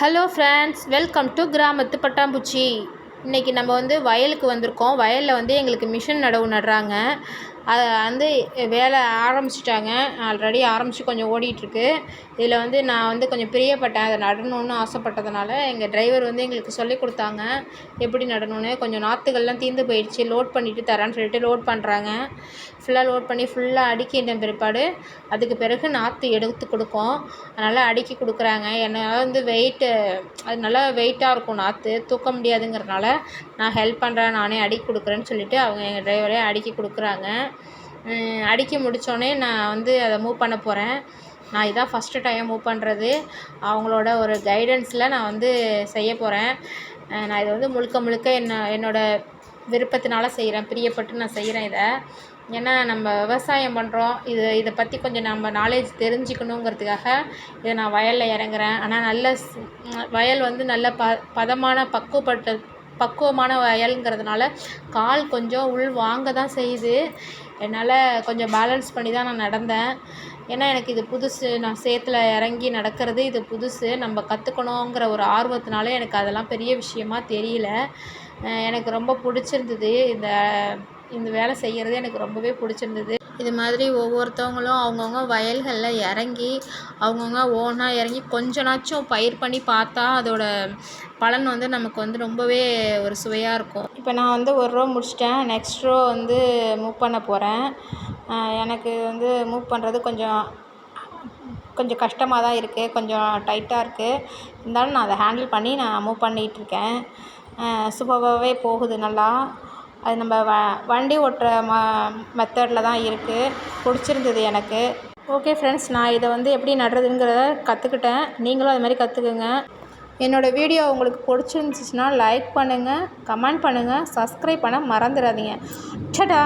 Hello friends welcome to கிராமத்து பட்டாம்பூச்சி இன்றைக்கி நம்ம வந்து வயலுக்கு வந்திருக்கோம். வயலில் வந்து எங்களுக்கு மிஷின் நடவு நடுறாங்க அதை வந்து வேலை ஆரம்பிச்சிட்டாங்க. ஆல்ரெடி ஆரம்பித்து கொஞ்சம் ஓடிட்டுருக்கு. இதில் வந்து நான் வந்து கொஞ்சம் பிரியப்பட்டேன். அதை நடணும்னு ஆசைப்பட்டதுனால எங்கள் டிரைவர் வந்து எங்களுக்கு சொல்லிக் கொடுத்தாங்க. எப்படி நடணும்னு கொஞ்சம் நாற்றுகள்லாம் தீர்ந்து போயிடுச்சு. லோட் பண்ணிவிட்டு தரேன்னு சொல்லிட்டு லோட் பண்ணுறாங்க ஃபுல்லாக லோட் பண்ணி ஃபுல்லாக அடுக்கிட்ட பிற்பாடு அதுக்கு பிறகு நாற்று எடுத்து கொடுக்கும். அதனால் அடுக்கி கொடுக்குறாங்க. என்னால் வந்து வெயிட்டு அது நல்லா வெயிட்டாக இருக்கும் நாற்று தூக்க முடியாதுங்கிறதுனால நான் ஹெல்ப் பண்ணுறேன் நானே அடுக்கி கொடுக்குறேன்னு சொல்லிவிட்டு அவங்க எங்கள் டிரைவரே அடுக்கி கொடுக்குறாங்க. அடுக்கி முடித்தோடனே நான் வந்து அதை மூவ் பண்ண போகிறேன் நான் இதான் ஃபஸ்ட்டு டைம் மூவ் பண்ணுறது அவங்களோட ஒரு கைடன்ஸில் நான் வந்து செய்ய போகிறேன் நான் இதை வந்து முழுக்க முழுக்க என்ன என்னோடய விருப்பத்தினால செய்கிறேன் பிரியப்பட்டு நான் செய்கிறேன் இதை. ஏன்னா நம்ம விவசாயம் பண்ணுறோம் இது இதை பற்றி கொஞ்சம் நம்ம நாலேஜ் தெரிஞ்சுக்கணுங்கிறதுக்காக இதை நான் வயலில் இறங்குறேன். ஆனால் நல்ல வயல் வந்து நல்ல ப பதமான பக்குவப்பட்ட பக்குவமான வயலுங்கிறதுனால கால் கொஞ்சம் உள் வாங்க தான் செய்யுது. என்னால் கொஞ்சம் பேலன்ஸ் பண்ணி தான் நான் நடந்தேன். ஏன்னா எனக்கு இது புதுசு. நான் சேத்துல இறங்கி நடக்கிறது இது புதுசு. நம்ம கற்றுக்கணுங்கிற ஒரு ஆர்வத்தினால எனக்கு அதெல்லாம் பெரிய விஷயமா தெரியல. எனக்கு ரொம்ப பிடிச்சிருந்தது. இந்த இந்த வேலை செய்கிறது எனக்கு ரொம்பவே பிடிச்சிருந்தது. இது மாதிரி ஒவ்வொருத்தவங்களும் அவங்கவுங்க வயல்களில் இறங்கி அவங்கவுங்க ஓனாக இறங்கி கொஞ்சனாச்சும் பயிர் பண்ணி பார்த்தா அதோட பலன் வந்து நமக்கு வந்து ரொம்பவே ஒரு சுவையாக இருக்கும். இப்போ நான் வந்து ஒரு ரோ முடிச்சிட்டேன். நெக்ஸ்ட் ரோ வந்து மூவ் பண்ண போகிறேன் எனக்கு வந்து மூவ் பண்ணுறது கொஞ்சம் கொஞ்சம் கஷ்டமாக தான் இருக்குது கொஞ்சம் டைட்டாக இருக்குது இருந்தாலும் நான் அதை ஹேண்டில் பண்ணி நான் மூவ் பண்ணிகிட்ருக்கேன் சூப்பராகவே போகுது நல்லா. அது நம்ம வ வண்டி ஓட்டுற ம மெத்தடில் தான் இருக்குது பிடிச்சிருந்தது எனக்கு. ஓகே ஃப்ரெண்ட்ஸ் நான் இதை வந்து எப்படி நடுறதுங்கிறத கற்றுக்கிட்டேன் நீங்களும் அது மாதிரி கற்றுக்குங்க என்னோடய வீடியோ உங்களுக்கு பிடிச்சிருந்துச்சின்னா லைக் பண்ணுங்கள் கமெண்ட் பண்ணுங்கள் சப்ஸ்கிரைப் பண்ண மறந்துடாதீங்க. டடா